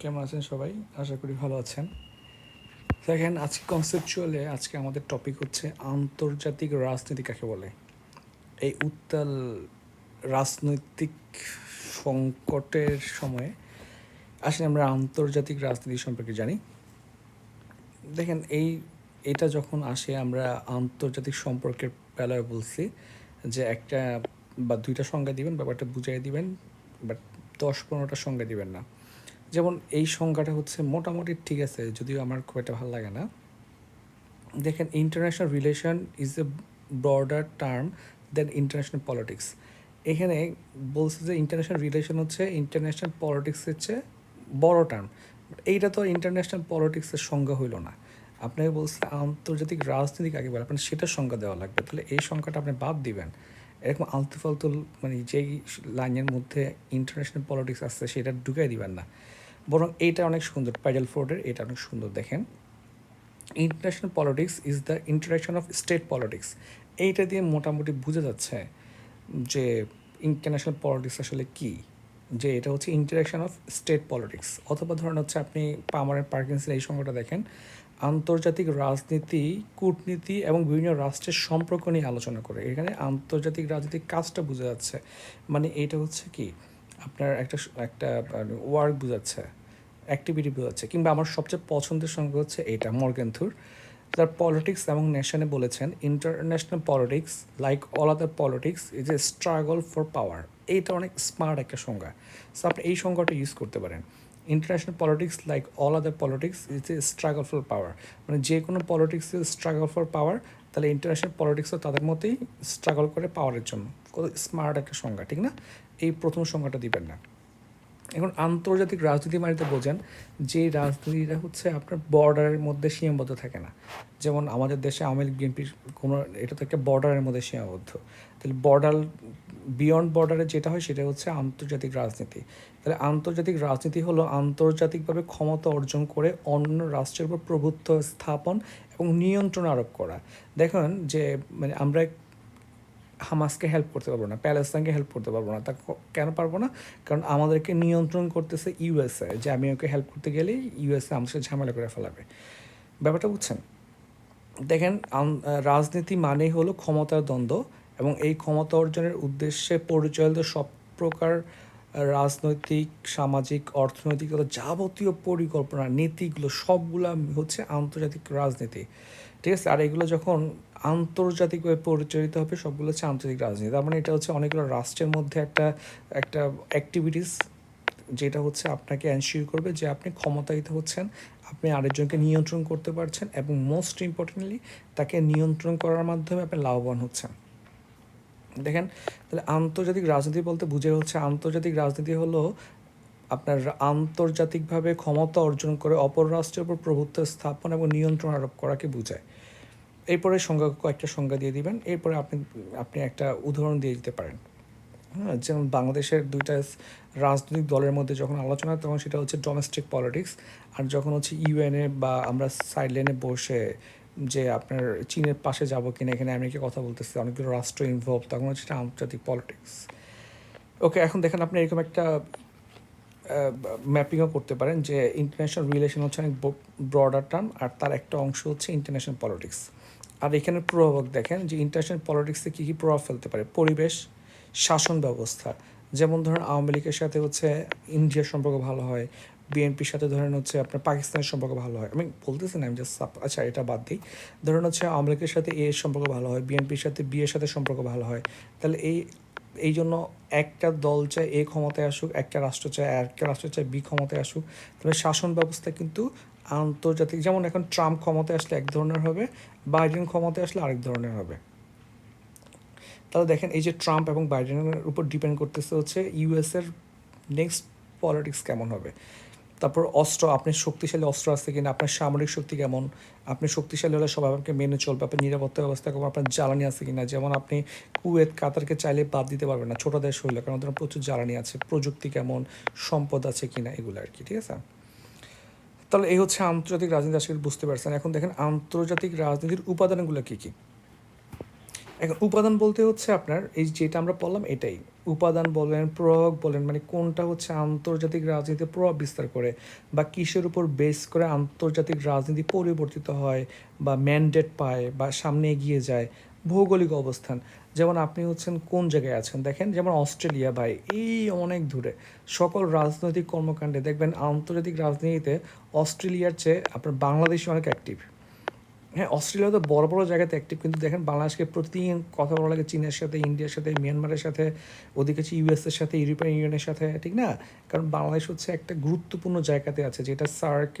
কেমন আছেন সবাই? আশা করি ভালো আছেন। দেখেন, আজকে কনসেপচুয়ালে আজকে আমাদের টপিক হচ্ছে আন্তর্জাতিক রাজনীতি কাকে বলে? এই উত্তাল রাজনৈতিক সংকটের সময়ে আসলে আমরা আন্তর্জাতিক রাজনীতি সম্পর্কে জানি। দেখেন, এই, এটা যখন আসে, আমরা আন্তর্জাতিক সম্পর্কের বেলায় বলছি যে একটা বা দুইটা সংজ্ঞা দিবেন, ব্যাপারটা বুঝাই দিবেন, বাট দশ পনেরোটা সংজ্ঞা দিবেন না। যেমন এই সংজ্ঞাটা হচ্ছে মোটামুটি ঠিক আছে, যদিও আমার খুব একটা ভালো লাগে না। দেখেন international relation is a broader term then international politics এখানে বলছে যে ইন্টারন্যাশনাল রিলেশন হচ্ছে ইন্টারন্যাশনাল পলিটিক্স হচ্ছে বড় টার্ম এইটা তো ইন্টারন্যাশনাল পলিটিক্সের সংজ্ঞা হইল না। আপনাকে বলছে আন্তর্জাতিক রাজনীতি আগে বলে, আপনার সেটার সংজ্ঞা দেওয়া লাগবে। তাহলে এই সংখ্যাটা আপনি বাদ দিবেন। এরকম আলতু ফালতু মানে যেই লাইনের মধ্যে ইন্টারন্যাশনাল পলিটিক্স আসছে, সেটা ঢুকাই দিবেন না। বরং এইটা অনেক সুন্দর প্যাডেল ফোর্ডের এটা অনেক সুন্দর দেখেন। International politics is the interaction of state politics এইটা দিয়ে মোটামুটি বোঝা যাচ্ছে যে ইন্টারন্যাশনাল পলিটিক্স আসলে কী, যে এটা হচ্ছে ইন্টারাকশন অফ স্টেট পলিটিক্স অথবা ধরেন হচ্ছে আপনি পামারের পার্কিন্সের এই সংখ্যাটা দেখেন, আন্তর্জাতিক রাজনীতি, কূটনীতি এবং বিভিন্ন রাষ্ট্রের সম্পর্ক নিয়ে আলোচনা করে। এখানে আন্তর্জাতিক রাজনীতির কাজটা বোঝা যাচ্ছে। মানে এটা হচ্ছে কি, আপনার একটা একটা ওয়ার্ক বোঝাচ্ছে। অ্যাক্টিভিটি বোঝাচ্ছে কিংবা আমার সবচেয়ে পছন্দের সঙ্গে হচ্ছে এটা মর্গেন্থুর তার পলিটিক্স এবং নেশনে বলেছেন international politics like all other politics is a struggle for power এইটা অনেক স্মার্ট একটা সংজ্ঞা। সো আপনি এই সংজ্ঞাটা ইউজ করতে পারেন। International politics like all other politics is a struggle for power মানে যে কোনো politics is struggle for power তাহলে ইন্টারন্যাশনাল পলিটিক্সও তাদের মতেই স্ট্রাগল করে পাওয়ারের জন্য। কত স্মার্ট একটা সংজ্ঞা, ঠিক না? এই প্রথম সংজ্ঞাটা দিবেন না। এখন আন্তর্জাতিক রাজনীতি মানিতে বোঝেন, যে রাজনীতিটা হচ্ছে আপনার বর্ডারের মধ্যে সীমাবদ্ধ থাকে না। যেমন আমাদের দেশে আওয়ামী লীগ, বিএনপির কোনো, এটা তো একটা বর্ডারের মধ্যে সীমাবদ্ধ। তাহলে বর্ডার বিয়ন্ড বর্ডারে যেটা হয় সেটা হচ্ছে আন্তর্জাতিক রাজনীতি। তাহলে আন্তর্জাতিক রাজনীতি হলো আন্তর্জাতিকভাবে ক্ষমতা অর্জন করে অন্য রাষ্ট্রের উপর প্রভুত্ব স্থাপন এবং নিয়ন্ত্রণ আরোপ করা। দেখুন যে মানে আমরা হামাসকে হেল্প করতে পারব না, প্যালেস্তাইনকে হেল্প করতে পারব না, তা কেন পারব না? কারণ আমাদেরকে নিয়ন্ত্রণ করতেছে ইউএসএ যে আমি ওকে হেল্প করতে গেলেই ইউএসএ আমাদের সাথে ঝামেলা করে ফেলাবে। ব্যাপারটা বুঝছেন? দেখেন রাজনীতি মানেই হলো ক্ষমতার দ্বন্দ্ব এবং এই ক্ষমতা অর্জনের উদ্দেশ্যে পরিচালিত সব প্রকার রাজনৈতিক, সামাজিক, অর্থনৈতিক, যাবতীয় পরিকল্পনা, নীতিগুলো সবগুলা হচ্ছে আন্তর্জাতিক রাজনীতি। ঠিক আছে? আর এগুলো যখন আন্তর্জাতিকভাবে পরিচালিত হবে, সবগুলো হচ্ছে আন্তর্জাতিক রাজনীতি। তার মানে এটা হচ্ছে অনেকগুলো রাষ্ট্রের মধ্যে একটা একটা অ্যাক্টিভিটিস যেটা হচ্ছে আপনাকে এনশিওর করবে যে আপনি ক্ষমতায়িত হচ্ছেন, আপনি আরেকজনকে নিয়ন্ত্রণ করতে পারছেন এবং মোস্ট ইম্পর্টেন্টলি তাকে নিয়ন্ত্রণ করার মাধ্যমে আপনি লাভবান হচ্ছেন। দেখেন, তাহলে আন্তর্জাতিক রাজনীতি বলতে বুঝে হচ্ছে, আন্তর্জাতিক রাজনীতি হলো আপনার আন্তর্জাতিকভাবে ক্ষমতা অর্জন করে অপর রাষ্ট্রের উপর প্রভুত্ব স্থাপন এবং নিয়ন্ত্রণ আরোপ করাকে বোঝায়। এরপরে সংজ্ঞা কয়েকটা সংজ্ঞা দিয়ে দিবেন। এরপরে আপনি আপনি একটা উদাহরণ দিয়ে দিতে পারেন। হ্যাঁ যেমন বাংলাদেশের দুইটা রাজনৈতিক দলের মধ্যে যখন আলোচনা হয়, তখন সেটা হচ্ছে ডোমেস্টিক পলিটিক্স আর যখন হচ্ছে ইউএনএ বা আমরা সাইড লাইনে বসে যে আপনার চীনের পাশে যাব কিনা, এখানে আমেরিকা কথা বলতেছে, অনেকগুলো রাষ্ট্র ইনভলভ তখন হচ্ছে আন্তর্জাতিক পলিটিক্স ওকে এখন দেখেন আপনি এরকম একটা ম্যাপিংও করতে পারেন যে ইন্টারন্যাশনাল রিলেশন হচ্ছে অনেক ব্রডার টার্ম আর তার একটা অংশ হচ্ছে ইন্টারন্যাশনাল পলিটিক্স আর এখানে প্রভাবক দেখেন যে ইন্টারন্যাশনাল পলিটিক্সে কী কী প্রভাব ফেলতে পারে? পরিবেশ, শাসন ব্যবস্থা। যেমন ধরেন আওয়ামী লীগের সাথে হচ্ছে ইন্ডিয়ার সম্পর্ক ভালো হয়, বিএনপির সাথে ধরেন হচ্ছে আপনার পাকিস্তানের সম্পর্ক ভালো হয়। আমি বলতেছি না, আমি জাস্ট আচ্ছা এটা বাদ দিই। ধরেন হচ্ছে আওয়ামী লীগের সাথে এ সম্পর্ক ভালো হয়, বিএনপির সাথে বি এর সাথে সম্পর্ক ভালো হয়। তাহলে এই এই জন্য একটা দল চায় এ ক্ষমতায় আসুক, একটা রাষ্ট্র চায় একটা রাষ্ট্র চায় বি ক্ষমতায় আসুক। তাহলে শাসন ব্যবস্থা কিন্তু আন্তর্জাতিক, যেমন এখন ট্রাম্প ক্ষমতায় আসলে এক ধরনের হবে, বাইডেন ক্ষমতায় আসলে আরেক ধরনের হবে। তাহলে দেখেন এই যে ট্রাম্প এবং বাইডেনের উপর ডিপেন্ড করতেছে হচ্ছে ইউএসের নেক্সট পলিটিক্স কেমন হবে। তারপর অস্ত্র, আপনি শক্তিশালী অস্ত্র আছে কিনা, আপনার সামরিক শক্তি কেমন, আপনি শক্তিশালী হলে সবাই আপনাকে মেনে চলবে আপনার নিরাপত্তা ব্যবস্থা কেমন আপনার জ্বালানি আছে কিনা, যেমন আপনি কুয়েত, কাতারকে চাইলে বাদ দিতে পারবেন না, ছোটো দেশ হইলে, কারণ ওদের প্রচুর জ্বালানি আছে, প্রযুক্তি কেমন, সম্পদ আছে কিনা, এগুলো আর কি, ঠিক আছে? তাহলে এই হচ্ছে আন্তর্জাতিক রাজনীতি আজকে বুঝতে পারছেন। এখন দেখেন আন্তর্জাতিক রাজনীতির উপাদানগুলো কী কী? এখন উপাদান বলতে হচ্ছে আপনার, এই যেটা আমরা বললাম এটাই উপাদান বলেন, প্রয়োগ বলেন মানে কোনটা হচ্ছে আন্তর্জাতিক রাজনীতিতে প্রভাব বিস্তার করে বা কিসের উপর বেস করে আন্তর্জাতিক রাজনীতি পরিবর্তিত হয় বা ম্যান্ডেট পায় বা সামনে এগিয়ে যায়, ভৌগোলিক অবস্থান। যেমন আপনি হচ্ছেন কোন জায়গায় আছেন? দেখেন, যেমন অস্ট্রেলিয়া ভাই, এই অনেক দূরে। সকল রাজনৈতিক কর্মকাণ্ডে দেখবেন আন্তর্জাতিক রাজনীতিতে অস্ট্রেলিয়ার চেয়ে আপনার বাংলাদেশে অনেক অ্যাক্টিভ হ্যাঁ অস্ট্রেলিয়া তো বড় বড় জায়গাতে অ্যাক্টিভ কিন্তু দেখেন বাংলাদেশকে প্রতিদিন কথা বলা লাগে, চীনের সাথে, ইন্ডিয়ার সাথে, মিয়ানমারের সাথে, ওদিকে হচ্ছে ইউএসের সাথে ইউরোপিয়ান ইউনিয়নের সাথে, ঠিক না? কারণ বাংলাদেশ হচ্ছে একটা গুরুত্বপূর্ণ জায়গাতে আছে, যেটা সার্ক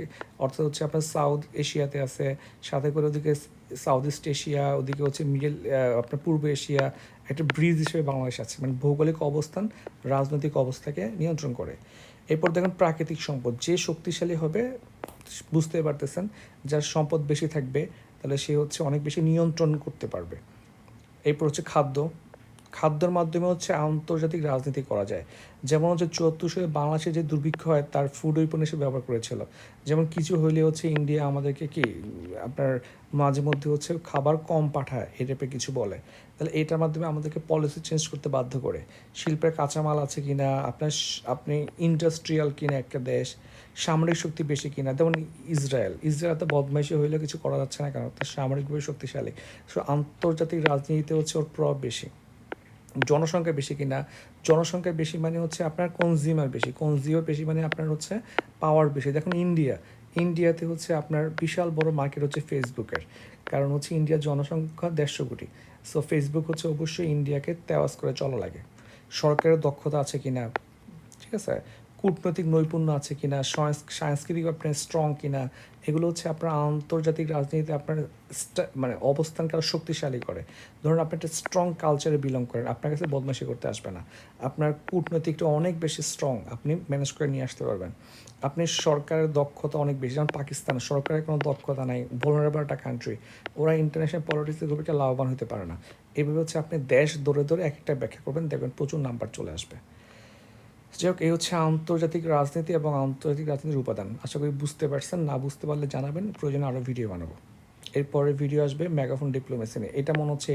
অর্থাৎ হচ্ছে আপনার সাউথ এশিয়াতে আছে, সাথে করে ওদিকে সাউথ ইস্ট এশিয়া, ওদিকে হচ্ছে মিডল আপনার পূর্ব এশিয়া, একটা ব্রিজ হিসেবে বাংলাদেশ আছে মানে ভৌগোলিক অবস্থান, রাজনৈতিক অবস্থাকে নিয়ন্ত্রণ করে। এরপর দেখেন প্রাকৃতিক সম্পদ, যে শক্তিশালী হবে বুঝতে পারতেছেন, যার সম্পদ বেশি থাকবে, তাহলে সে হচ্ছে অনেক বেশি নিয়ন্ত্রণ করতে পারবে। এরপর হচ্ছে খাদ্য। খাদ্যের মাধ্যমে হচ্ছে আন্তর্জাতিক রাজনীতি করা যায়। যেমন হচ্ছে চুয়াত্তর সালে বাংলাদেশে যে দুর্ভিক্ষ হয়, তার ফুড ওয়েপন হিসেবে ব্যবহার করেছিল। যেমন কিছু হইলে হচ্ছে ইন্ডিয়া আমাদেরকে কি, আপনার মাঝে মধ্যে হচ্ছে খাবার কম পাঠায়, এই টাইপের কিছু বলে। তাহলে এটার মাধ্যমে আমাদেরকে পলিসি চেঞ্জ করতে বাধ্য করে। শিল্পের কাঁচামাল আছে কি না আপনার আপনি ইন্ডাস্ট্রিয়াল কিনা একটা দেশ, সামরিক শক্তি বেশি কিনা, যেমন ইসরায়েল। ইসরায়েল তো বদমাইশি হইলে কিছু করা যাচ্ছে না কারণ তার সামরিকভাবে শক্তিশালী। সো আন্তর্জাতিক রাজনীতিতে হচ্ছে ওর প্রভাব বেশি। জনসংখ্যা বেশি কিনা? জনসংখ্যা বেশি মানে হচ্ছে আপনার কনজিউমার বেশি। কনজিউমার বেশি মানে আপনার হচ্ছে পাওয়ার বেশি। দেখুন ইন্ডিয়া। ইন্ডিয়াতে হচ্ছে আপনার বিশাল বড় মার্কেট হচ্ছে ফেসবুকের। কারণ হচ্ছে ইন্ডিয়ার জনসংখ্যা দেড়শো কোটি। সো ফেসবুক হচ্ছে অবশ্যই ইন্ডিয়াকে তেওয়াজ করে চলা লাগে। সরকারের দক্ষতা আছে কিনা? ঠিক আছে? কূটনৈতিক নৈপুণ্য আছে কিনা সাংস্কৃতিক আপনার স্ট্রং কিনা, এগুলো হচ্ছে আপনার আন্তর্জাতিক রাজনীতিতে আপনার মানে অবস্থানকে আরও শক্তিশালী করে। ধরুন আপনি একটা স্ট্রং কালচারে বিলং করেন, আপনার কাছে বদমাশি করতে আসবে না। আপনার কূটনৈতিকটা অনেক বেশি স্ট্রং আপনি ম্যানেজ করে নিয়ে আসতে পারবেন। আপনি সরকারের দক্ষতা অনেক বেশি, যেমন পাকিস্তান, সরকারের কোনো দক্ষতা নাই ভোলারেবল একটা কান্ট্রি ওরা ইন্টারন্যাশনাল পলিটিক্সে খুব একটা লাভবান হতে পারে না। এভাবে হচ্ছে আপনি দেশ ধরে ধরে এক একটা ব্যাখ্যা করবেন, দেখবেন প্রচুর নাম্বার চলে আসবে। যাই হোক, এই হচ্ছে আন্তর্জাতিক রাজনীতি এবং আন্তর্জাতিক রাজনীতির উপাদান। আশা করি বুঝতে পারছেন, না বুঝতে পারলে জানাবেন, প্রয়োজনে আরও ভিডিও বানাবো। এরপরে ভিডিও আসবে মেগাফোন ডিপ্লোমেসি নিয়ে। এটা মনে হচ্ছে